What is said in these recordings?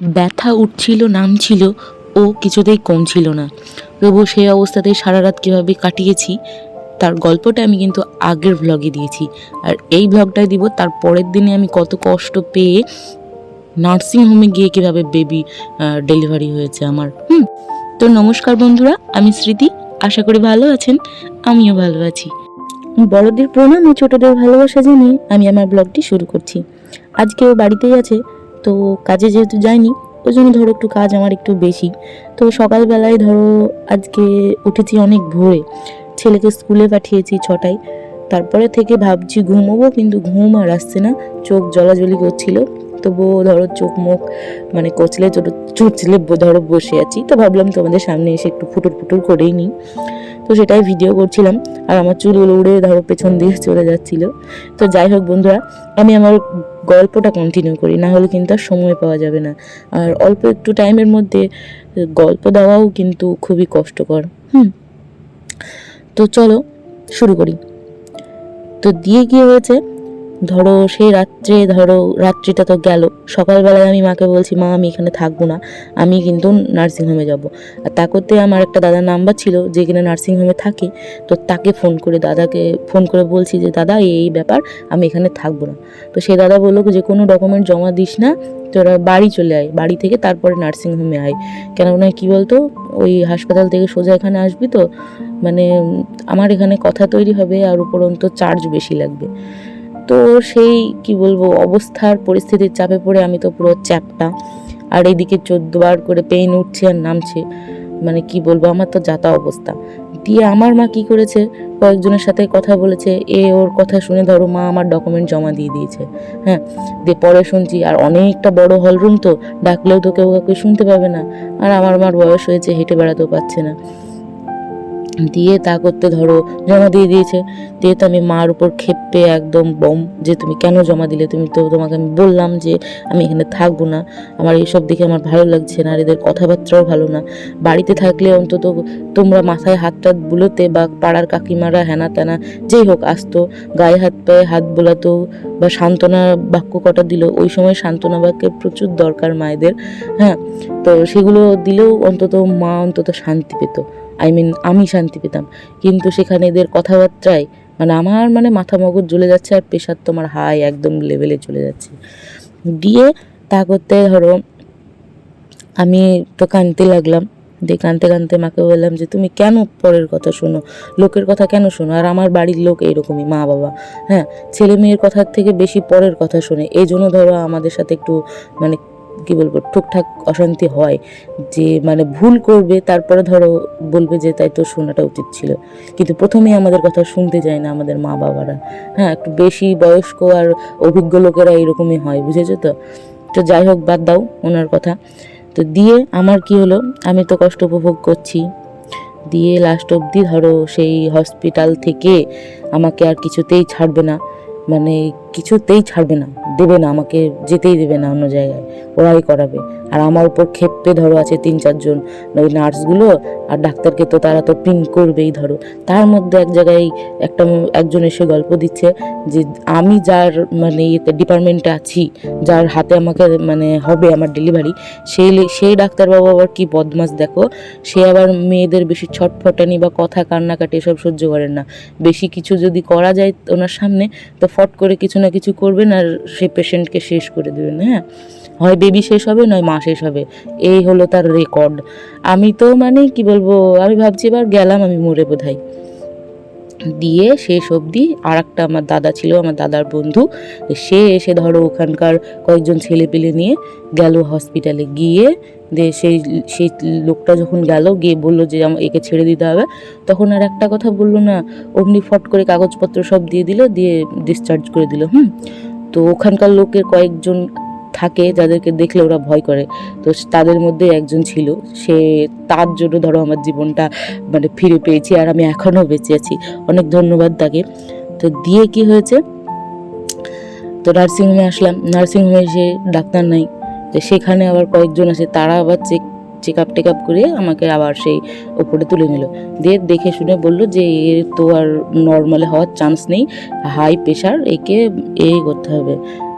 ব্যথা উঠছিল, নামছিল, ও কিছুতেই কমছিল না। তবু সেই অবস্থাতেই সারা রাত কীভাবে কাটিয়েছি, তার গল্পটা আমি কিন্তু আগের ভ্লগে দিয়েছি। আর এই ভ্লগটাই দিব, তার পরের দিনে আমি কত কষ্ট পেয়ে নার্সিংহোমে গিয়ে কীভাবে বেবি ডেলিভারি হয়েছে আমার। হুম, তো নমস্কার বন্ধুরা, আমি স্মৃতি। আশা করি ভালো আছেন, আমিও ভালো আছি। বড়দের প্রণাম ও ছোটদের ভালোবাসা জানিয়ে আমি আমার ব্লগটি শুরু করছি। আজকে ও বাড়িতেই আছে তো কাজে যেহেতু যাইনি ওই জন্য ধরো একটু কাজ আমার একটু বেশি। তো সকালবেলায় ধরো আজকে উঠেছি অনেক ভোরে। ছেলেকে স্কুলে পাঠিয়েছি ছটায়। তারপরে থেকে ভাবছি ঘুমোবো, কিন্তু ঘুম আর আসছে না। চোখ জলাজলি করছিল। তবুও ধরো চোখ মুখ মানে কচলে চুচলে ধরো বসে আছি। তো ভাবলাম তোমাদের সামনে এসে একটু ফুটুর ফুটুর করেই নিই। তো সেটাই ভিডিও করছিলাম। আর আমার চুলগুলো উড়ে ধরো পেছন দিয়ে চলে যাচ্ছিল। তো যাই হোক বন্ধুরা, আমি আমার গল্পটা কন্টিনিউ করি না হলে কিন্তু আর সময় পাওয়া যাবে না। আর অল্প একটু টাইমের মধ্যে গল্প দেওয়াও কিন্তু খুবই কষ্টকর, হুম। তো চলো, শুরু করি। তো দিয়ে গিয়ে হয়েছে? ধরো সেই রাত্রে, ধরো, রাত্রিটা তো গেল। সকালবেলায় আমি মাকে বলছি, মা, আমি এখানে থাকব না। আমি কিন্তু নার্সিংহোমে যাব। আর তা করতে আমার একটা দাদার নাম্বার ছিল, যে কিনা নার্সিংহোমে থাকে, তো তাকে ফোন করে, দাদাকে ফোন করে বলছি যে, দাদা, এই ব্যাপার, আমি এখানে থাকব না। তো সে দাদা বলল, যে কোনো ডকুমেন্ট জমা দিস না, তোরা বাড়ি চলে আয়। বাড়ি থেকে তারপরে নার্সিংহোমে আয়। কেননা কি বলতো, ওই হাসপাতাল থেকে সোজা এখানে আসবি তো মানে আমার এখানে কথা তৈরি হবে আর উপরন্ত চার্জ বেশি লাগবে। তো সেই, কি বলব, অবস্থার পরিস্থিতির চাপে পড়ে আমি তো পুরো চ্যাপটা। আর এইদিকে চোদ্দবার করে পেইন উঠছে আর নামছে। মানে কি বলব, আমার তো যাতা অবস্থা। দিয়ে আমার মা কি করেছে? কয়েকজনের সাথে কথা বলেছে, এ ওর কথা শুনে ধরো মা আমার ডকুমেন্ট জমা দিয়ে দিয়েছে। হ্যাঁ দিয়ে পরে শুনছি, আর অনেকটা বড় হল রুম তো, ডাকলেও তো কেউ কাউকে শুনতে পাবে না। আর আমার মার বয়স হয়েছে, হেঁটে বেড়াতেও পারছে না। দিয়ে তা করতে ধরো, জমা দিয়ে দিয়েছে। দিয়ে তো আমি মার উপর খেপে একদম বম, যে তুমি কেন জমা দিলে? তুমি তো তোমাকে আমি বললাম যে আমি এখানে থাকব না। আমার এইসব দেখে আমার ভালো লাগছে না, আর এদের কথাবার্তাও ভালো না। বাড়িতে থাকলে অন্তত তোমরা মাথায় হাত টাত বুলোতে বা পাড়ার কাকিমারা হেনা তেনা, যেই হোক, আসতো। গায়ে হাত পায়ে হাত বোলাতো বা সান্ত্বনা বাক্য কটা দিল, ওই সময় সান্ত্বনা বাক্যের প্রচুর দরকার মায়েদের হ্যাঁ? তো সেগুলো দিলেও অন্তত মা অন্তত শান্তি পেত। আই মিন আমি শান্তি পেতাম। কিন্তু সেখানে এদের কথাবার্তায় মানে আমার মানে মাথা মগজ জ্বলে যাচ্ছে আর প্রেশার তো আমার হাই একদম লেভেলে চলে যাচ্ছে। দিয়ে তা করতে ধরো আমি তো কাঁদতে লাগলাম। দিয়ে কাঁদতে কাঁদতে মাকে বললাম যে, তুমি কেন পরের কথা শোনো? লোকের কথা কেন শোনো? আর আমার বাড়ির লোক এরকমই, মা বাবা। হ্যাঁ ছেলে মেয়ের কথার থেকে বেশি পরের কথা শোনে। এই জন্য ধরো আমাদের সাথে একটু মানে কি বলব, টুকটাক অশান্তি হয়, যে মানে ভুল করবে, তারপরে ধরো বলবে যে তাই তো শোনাটা উচিত ছিল। কিন্তু প্রথমেই আমাদের কথা শুনতে যায় না আমাদের মা বাবারা। হ্যাঁ একটু বেশি বয়স্ক আর অভিজ্ঞ লোকেরা এরকমই হয়, বুঝেছ তো? তো যাই হোক, বাদ দাও ওনার কথা। তো দিয়ে আমার কি হলো, আমি তো কষ্ট উপভোগ করছি। দিয়ে লাস্ট অবধি ধরো সেই হসপিটাল থেকে আমাকে আর কিছুতেই ছাড়বে না। মানে কিছুতেই ছাড়বে না, দেবে না, আমাকে যেতেই দেবে না অন্য জায়গায়। ওরাই করাবে। আর আমার উপর ক্ষেপে ধরো আছে তিন চারজন ওই নার্সগুলো, আর ডাক্তারকে তো তারা তো প্রিন্ট করবেই ধরো। তার মধ্যে এক জায়গায় একটা একজন এসে গল্প দিচ্ছে যে আমি যার মানে ইয়েতে, ডিপার্টমেন্টে আছি, যার হাতে আমাকে মানে হবে আমার ডেলিভারি সেই সেই ডাক্তারবাবু আবার কি বদমাস দেখো? সে আবার মেয়েদের বেশি ছটফটানি বা কথা কান্নাকাটি এসব সহ্য করেন না। বেশি কিছু যদি করা যায় ওনার সামনে, তো ফট করে কিছু না কিছু করবেন আর সেই পেশেন্টকে শেষ করে দেবেন হ্যাঁ? হয় বেবি শেষ হবে, নয় মা শেষ হবে। এই হলো তার রেকর্ড আমি তো মানে কি বলব, আমি ভাবছি এবার গেলাম আমি মরে বোধহয়। দিয়ে শেষ অবধি আর একটা আমার দাদা ছিল, আমার দাদার বন্ধু, সে এসে ধরো ওখানকার কয়েকজন ছেলে পেলে নিয়ে গেল হসপিটালে গিয়ে দিয়ে সেই সেই লোকটা যখন গেল, গিয়ে বলল যে একে ছেড়ে দিতে হবে। তখন আর একটা কথা বলল না, অমনি ফট করে কাগজপত্র সব দিয়ে দিল, দিয়ে ডিসচার্জ করে দিল, হুম? তো ওখানকার লোকের কয়েকজন থাকে, যাদেরকে দেখলে ওরা ভয় করে। তো তাদের মধ্যে একজন ছিল, সে তার জন্য ধরো আমার জীবনটা মানে ফিরে পেয়েছি, আর আমি এখনও বেঁচে আছি। অনেক ধন্যবাদ তাকে। তো দিয়ে কি হয়েছে? তো নার্সিংহোমে আসলাম। নার্সিংহোমে এসে ডাক্তার নাই। তো সেখানে আবার কয়েকজন আছে, তারা আবার check check up take up করে আমাকে আবার সেই ওপরে তুলে নিল। দিয়ে দেখে শুনে বলল যে এর তো আর নর্মালে হওয়ার চান্স নেই হাই প্রেশার একে এই করতে হবে।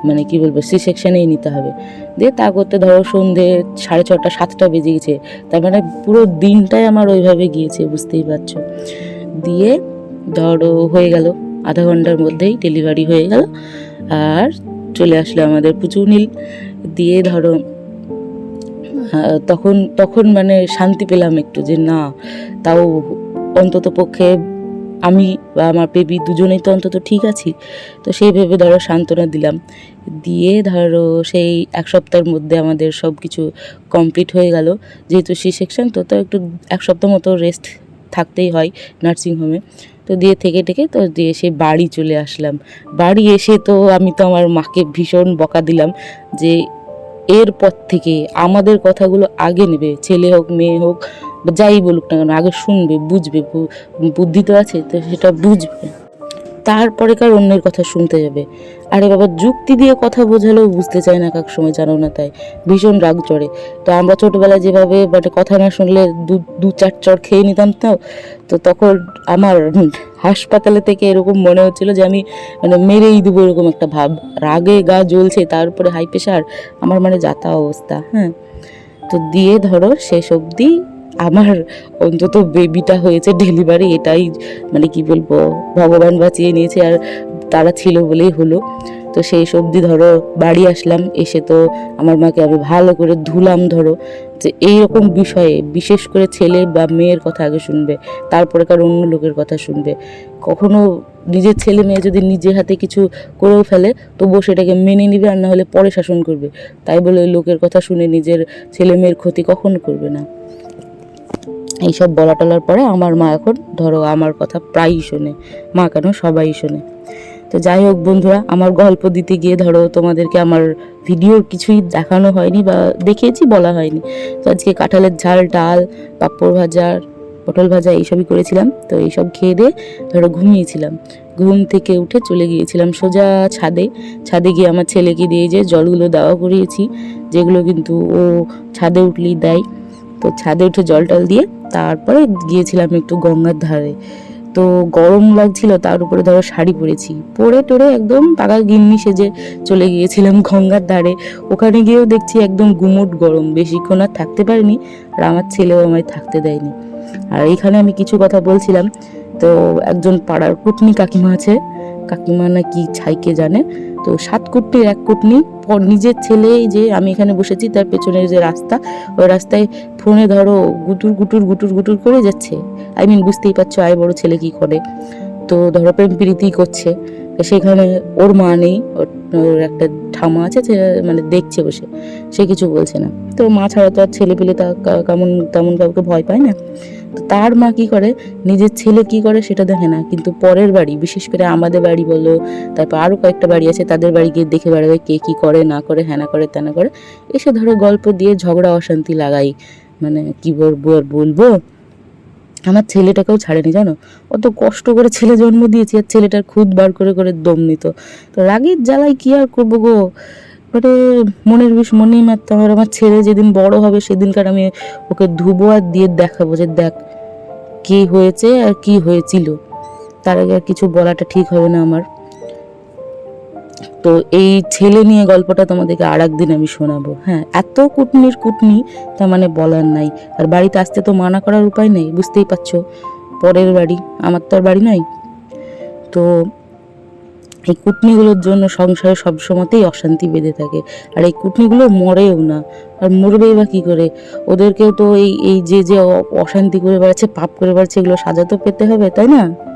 মানে কি বলব সি সেকশনেই নিতে হবে। দিয়ে তা করতে ধরো সন্ধে সাড়ে ছটা, সাতটা বেজে গেছে। তার মানে পুরো দিনটাই আমার ওইভাবে গিয়েছে, বুঝতেই পারছ। দিয়ে ধরো হয়ে গেল, আধা ঘণ্টার মধ্যেই ডেলিভারি হয়ে গেল। আর চলে আসলো আমাদের পুচু নীল। দিয়ে ধরো আহ, তখন তখন মানে শান্তি পেলাম একটু যে না তাও অন্তত পক্ষে আমি বা আমার বেবি দুজনেই তো অন্তত ঠিক আছি। তো সেই ভেবে ধরো সান্ত্বনা দিলাম। দিয়ে ধরো সেই এক সপ্তাহের মধ্যে আমাদের সব কিছু কমপ্লিট হয়ে গেল। যেহেতু সি সেকশন তো তো একটু এক সপ্তাহ মতো রেস্ট থাকতেই হয় নার্সিংহোমে তো দিয়ে থেকে থেকে তো দিয়ে সে বাড়ি চলে আসলাম। বাড়ি এসে তো আমি তো আমার মাকে ভীষণ বকা দিলাম যে এরপর থেকে আমাদের কথাগুলো আগে নেবে, ছেলে হোক, মেয়ে হোক, যাই বলুক না কেন, আগে শুনবে, বুঝবে বুদ্ধি তো আছে, তো সেটা বুঝবে। তারপরে কার অন্যের কথা শুনতে যাবে। আরে বাবা, যুক্তি দিয়ে কথা বোঝালেও বুঝতে চায় না কাক সময়, জানো না তাই। ভীষণ রাগ চড়ে তো আমরা ছোটোবেলায় যেভাবে মানে কথা না শুনলে দু দু চার চড় খেয়ে নিতাম তো। তো তখন আমার হাসপাতালে থেকে এরকম মনে হচ্ছিল যে আমি মানে মেরেই দেবো এরকম একটা ভাব। রাগে গা জ্বলছে তারপরে হাই প্রেশার, আমার মানে যাতা অবস্থা হ্যাঁ। তো দিয়ে ধরো শেষ অবধি আমার অন্তত বেবিটা হয়েছে ডেলিভারি এটাই মানে কি বলব, ভগবান বাঁচিয়ে নিয়েছে আর তারা ছিল বলেই হলো। তো সেই অবধি ধরো, বাড়ি আসলাম, এসে তো আমার মাকে আমি ভালো করে ধুলাম ধরো। যে এইরকম বিষয়ে, বিশেষ করে ছেলে বা মেয়ের কথা আগে শুনবে তারপরে কার অন্য লোকের কথা শুনবে। কখনো নিজের ছেলে মেয়ে যদি নিজের হাতে কিছু করেও ফেলে, তবুও সেটাকে মেনে নিবে আর না হলে পরে শাসন করবে। তাই বলে লোকের কথা শুনে নিজের ছেলে মেয়ের ক্ষতি কখনো করবে না। এইসব বলা টলার পরে আমার মা এখন, ধরো আমার কথা প্রায়ই শোনে। মা কেন? সবাই শোনে। তো যাই হোক বন্ধুরা, আমার গল্প দিতে গিয়ে ধরো তোমাদেরকে আমার ভিডিওর কিছুই দেখানো হয়নি বা দেখিয়েছি, বলা হয়নি। তো আজকে কাঁঠালের ঝাল, ডাল, পাঁপড় ভাজা, পটল ভাজা এইসবই করেছিলাম। তো এইসব খেয়ে দিয়ে ধরো ঘুমিয়েছিলাম। ঘুম থেকে উঠে চলে গিয়েছিলাম সোজা ছাদে। ছাদে গিয়ে আমার ছেলেকে দিয়ে যে জলগুলো দেওয়া করিয়েছি, যেগুলো কিন্তু ও ছাদে উঠলেই দেয়। তো ছাদে উঠে জল টল দিয়ে তারপরে গিয়েছিলাম একটু গঙ্গার ধারে। তো গরম লাগছিল, তার উপরে ধরো শাড়ি পরেছি। পরে টরে একদম পাকা গিন্নি সেজে চলে গিয়েছিলাম গঙ্গার ধারে। ওখানে গিয়েও দেখছি একদম গুমোট গরম, বেশিক্ষণ আর থাকতে পারিনি আর আমার ছেলেও আমায় থাকতে দেয়নি। আর এখানে আমি কিছু কথা বলছিলাম, তো একজন পাড়ার কুটনি কাকিমা আছে কাকিমা না কি ছাইকে জানে? তো সাত কুটনির এক কুটনি নিজের ছেলে যে আমি এখানে বসেছি, তার পেছনের যে রাস্তা, ওই রাস্তায় ফোনে ধরো গুটুর গুটুর গুটুর গুটুর করে যাচ্ছে। আই মিন বুঝতেই পারছ আয় বড় ছেলে কি করে। তো ধরো প্রেম প্রীতি করছে, সেখানে ওর মা নেই, ওর- একটা ঠামা আছে মানে দেখছে বসে, সে কিছু বলছে না। তো মা ছাড়া তো আর ছেলে পেলে তা কেমন, তেমন কাউকে ভয় পায় না। তার মা কি করে? নিজের ছেলে কি করে সেটা দেখে না। কিন্তু পরের বাড়ি, বিশেষ করে আমাদের বাড়ি বলো, তারপর আরও কয়েকটা বাড়ি আছে, তাদের বাড়ি গিয়ে দেখে বেড়াবে কে কি করে, না করে হ্যানা করে ত্যানা করে। এসে ধরো গল্প দিয়ে ঝগড়া, অশান্তি লাগাই। মানে কি বলব আর বলব? আমার ছেলেটাকেও ছাড়েনি, জানো? অত কষ্ট করে ছেলে জন্ম দিয়েছি, আর ছেলেটার খুদ বার করে করে দম নিত। তো রাগের জ্বালায় কি আর করব গো? মানে মনের বিষ মনেই মারতে হবে আমার ছেলে যেদিন বড় হবে সেদিনকার আমি ওকে ধুবো আর দিয়ে দেখাবো যে দেখ কি হয়েছে আর কি হয়েছিল। তার আগে আর কিছু বলাটা ঠিক হবে না আমার। তো এই ছেলে নিয়ে গল্পটা তোমাদেরকে আর একদিন আমি শোনাবো। হ্যাঁ এত কুটনির কুটনি, তার মানে বলার নাই। আর বাড়িতে আসতে তো মানা করার উপায় নেই, বুঝতেই পারছ। পরের বাড়ি, আমার তো আর বাড়ি নয়। তো এই কুটনিগুলোর জন্য সংসারে সবসময়তেই অশান্তি বেঁধে থাকে। আর এই কুটনিগুলো মরেও না। আর মরবেই বা কী করে? ওদেরকেও তো এই এই যে যে অশান্তি করে বেড়াচ্ছে, পাপ করে বেড়াচ্ছে, এগুলো সাজা তো পেতে হবে, তাই না?